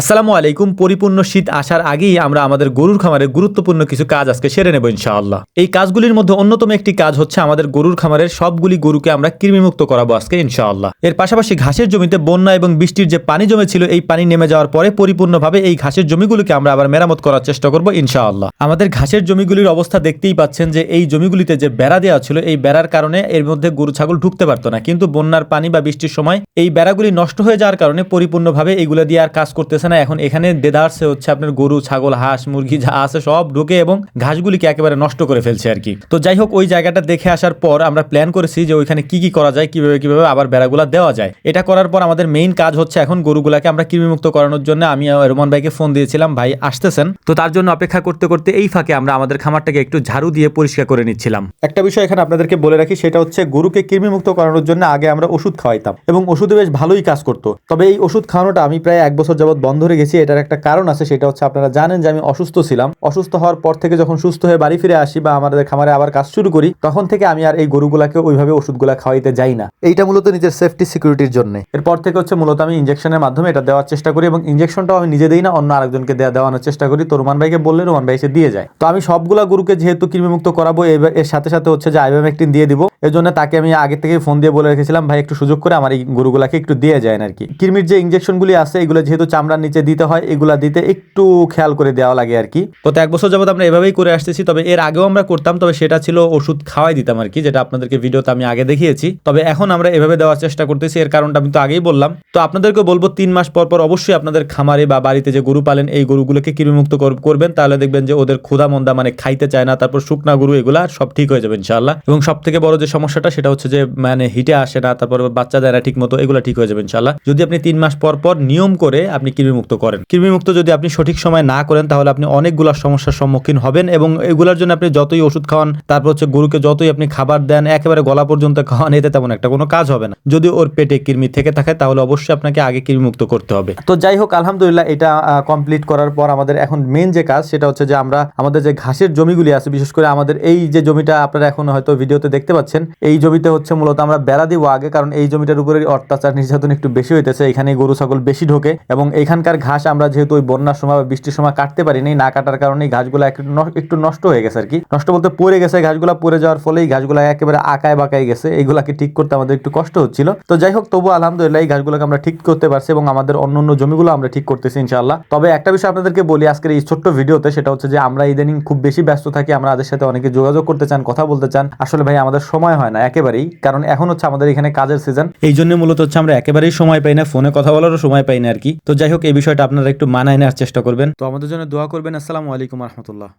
আসসালামু আলাইকুম। পরিপূর্ণ শীত আসার আগেই আমরা আমাদের গরুর খামারের গুরুত্বপূর্ণ কিছু কাজ আজকে সেরে নেব ইনশাআল্লাহ। এই কাজগুলির মধ্যে অন্যতম একটি কাজ হচ্ছে আমাদের গরুর খামারের সবগুলি গরুকে আমরা কৃমিমুক্ত করাবো আজকে ইনশাআল্লাহ। এর পাশাপাশি ঘাসের জমিতে বন্যা এবং বৃষ্টির যে পানি জমেছিল, এই পানি নেমে যাওয়ার পরে পরিপূর্ণভাবে এই ঘাসের জমিগুলিকে আমরা আবার মেরামত করার চেষ্টা করব ইনশাআল্লাহ। আমাদের ঘাসের জমিগুলির অবস্থা দেখতেই পাচ্ছেন যে এই জমিগুলিতে যে বেড়া দেওয়া ছিল, এই বেড়ার কারণে এর মধ্যে গরু ছাগল ঢুকতে পারতো না। কিন্তু বন্যার পানি বা বৃষ্টির সময় এই বেড়াগুলি নষ্ট হয়ে যাওয়ার কারণে পরিপূর্ণভাবে এইগুলো দিয়ে আর কাজ করতেছে না এখন এখানে দেদারসে হচ্ছে আপনার গরু, ছাগল, হাঁস, মুরগি যা আছে সব ঢুকে এবং ঘাসগুলিকে একেবারে নষ্ট করে ফেলছে আর কি। তো যাই হোক, ওই জায়গাটা দেখে আসার পর আমরা প্ল্যান করেছি যে ওইখানে কি কি করা যায়, কীভাবে কীভাবে আবার বেড়াগুলা দেওয়া যায়। এটা করার পর আমাদের মেইন কাজ হচ্ছে এখন গরুগুলাকে আমরা কৃমিমুক্ত করানোর জন্য আমি রোমান ভাইকে ফোন দিয়েছিলাম, ভাই আসতেছেন। তো তার জন্য অপেক্ষা করতে করতে এই ফাঁকে আমরা আমাদের খামারটাকে একটু ঝাড়ু দিয়ে পরিষ্কার করে নিচ্ছিলাম। একটা বিষয় এখানে আপনাদেরকে বলে রাখি, সেটা হচ্ছে গরুকে কৃমিমুক্ত করানোর জন্য আগে আমরা ওষুধ খাওয়াইতাম এবং ওষুধে বেশ ভালোই কাজ করতো। তবে এই ওষুধ খাওয়ানোটা আমি প্রায় এক বছর যাবত বন্ধ রেখেছি এটার একটা কারণ আছে সেটা হচ্ছে আপনারা জানেন যে আমি অসুস্থ ছিলাম। অসুস্থ হওয়ার পর থেকে যখন সুস্থ হয়ে বাড়ি ফিরে আসি বা আমাদের খামারে আবার কাজ শুরু করি তখন থেকে আমি আর এই গরুগুলাকে ওইভাবে ওষুধগুলা খাওয়াইতে যাই না। এইটা মূলত নিজের সেফটি সিকিউরিটির জন্য। এরপর থেকে হচ্ছে মূলত আমি ইঞ্জেকশনের মাধ্যমে এটা দেওয়ার চেষ্টা করি এবং ইঞ্জেকশনটাও আমি নিজে দিই না অন্য আরেকজনকে দেওয়া দেওয়ানোর চেষ্টা করি। তো রোমান ভাইকে বললে রোমান ভাই এসে দিয়ে যায়। তো আমি সবগুলা গরুকে যেহেতু কৃমিমুক্ত করাবো এবার এর সাথে সাথে হচ্ছে যে আইভামেকটিন দিয়ে দিব। এর জন্য তাকে আমি আগে থেকে ফোন দিয়ে বলে রেখেছিলাম ভাই একটু সুযোগ করে আমার এই গরুগুলাকে একটু দিয়ে যায় আর কি কৃমির যে ইঞ্জেকশনগুলি আছে এগুলো যেহেতু চামড়ার নিচে দিতে হয়, এগুলা দিতে একটু খেয়াল করে দেওয়া লাগে আর কি। তো এক বছর যাবত আমরা এভাবেই করে আসতেছি, তবে এর আগেও আমরা করতাম, তবে সেটা ছিল ওষুধ খাওয়াই দিতাম আর কি, যেটা আপনাদেরকে ভিডিওতে আমি আগে দেখিয়েছি। তবে এখন আমরা এভাবে দেওয়ার চেষ্টা করতেছি, এর কারণটা আমি তো আগেই বললাম। তো আপনাদেরকে বলব, তিন মাস পর পর অবশ্যই আপনাদের খামারে বা বাড়িতে যে গরু পালেন, এই গরুগুলোকে কৃমিমুক্ত করবেন, তাহলে দেখবেন যে ওদের ক্ষুধা মন্দা মানে খাইতে চায় না, তারপর শুকনা গরু এগুলা সব ঠিক হয়ে যাবে ইনশাআল্লাহ। এবং সব থেকে বড় যে সমস্যাটা, সেটা হচ্ছে যে মানে হিটে আসে না, তারপর বাচ্চা দেয় না ঠিক মতো এগুলো ঠিক হয়ে যাবে ইনশাআল্লাহ। যদি আপনি তিন মাস পর পর নিয়ম করে আপনি কৃমিমুক্ত করেন। কৃমিমুক্ত যদি আপনি সঠিক সময় না করেন, তাহলে আপনি অনেকগুলো সমস্যার সম্মুখীন হবেন এবং এগুলোর জন্য আপনি যতই ওষুধ খাওয়ান, তারপর হচ্ছে গরুকে যতই আপনি খাবার দেন, একেবারে গলা পর্যন্ত খাওয়ান, এতে তেমন একটা কোনো কাজ হবে না। যদি ওর পেটে কৃমি থেকে থাকে, তাহলে অবশ্যই আপনাকে আগে কৃমিমুক্ত করতে হবে। তো যাই হোক, আলহামদুলিল্লাহ এটা কমপ্লিট করার পর আমাদের এখন মেন যে কাজ, সেটা হচ্ছে যে আমরা, আমাদের যে ঘাসের জমিগুলি আছে, বিশেষ করে আমাদের এই যে জমিটা আপনারা এখন হয়তো ভিডিওতে দেখতে পাচ্ছেন, এই জমিতে হচ্ছে মূলত আমরা বেড়া দিব আগে, কারণ এই জমিটার উপরে অত্যাচার নির্যাতন একটু বেশি হইতেছে। এখানে গরু, ছাগল বেশি ঢোকে এবং এখানকার ঘাস আমরা যেহেতু ওই বন্যার সময় বা বৃষ্টির সময় কাটতে পারিনি, না কাটার কারণে ঘাসগুলো একটু নষ্ট হয়ে গেছে আর কি। নষ্ট বলতে পড়ে গেছে, ঘাসগুলো পড়ে যাওয়ার ফলে এই ঘাসগুলো একেবারে আকায় বাকায় গেছে। এইগুলাকে ঠিক করতে আমাদের একটু কষ্ট হচ্ছিল। তো যাই হোক তবু আলহামদুলিল্লাহ এই ঘাসগুলোকে আমরা ঠিক করতে পারছি এবং আমাদের অন্য অন্য জমিগুলো আমরা ঠিক করতেছি ইনশাআল্লাহ। তবে একটা বিষয় আপনাদেরকে বলি, আজকের এই ছোট্ট ভিডিওতে সেটা হচ্ছে যে আমরা ইদানিং খুব বেশি ব্যস্ত থাকি, আমরা আমাদের সাথে অনেকে যোগাযোগ করতে চান, কথা বলতে চান। আসলে ভাই, আমাদের সময় হয় না একেবারেই, কারণ এখন হচ্ছে আমাদের এখানে কাজের সিজন। এই জন্য মূলত হচ্ছে আমরা একেবারেই সময় পাই না, ফোনে কথা বলারও সময় পাই না আর কি। তো যাই হোক এই বিষয়টা আপনারা একটু মানায় নেওয়ার চেষ্টা করবেন। তো আমাদের জন্য দোয়া করবেন। আসসালামু আলাইকুম রহমতুল্লাহ।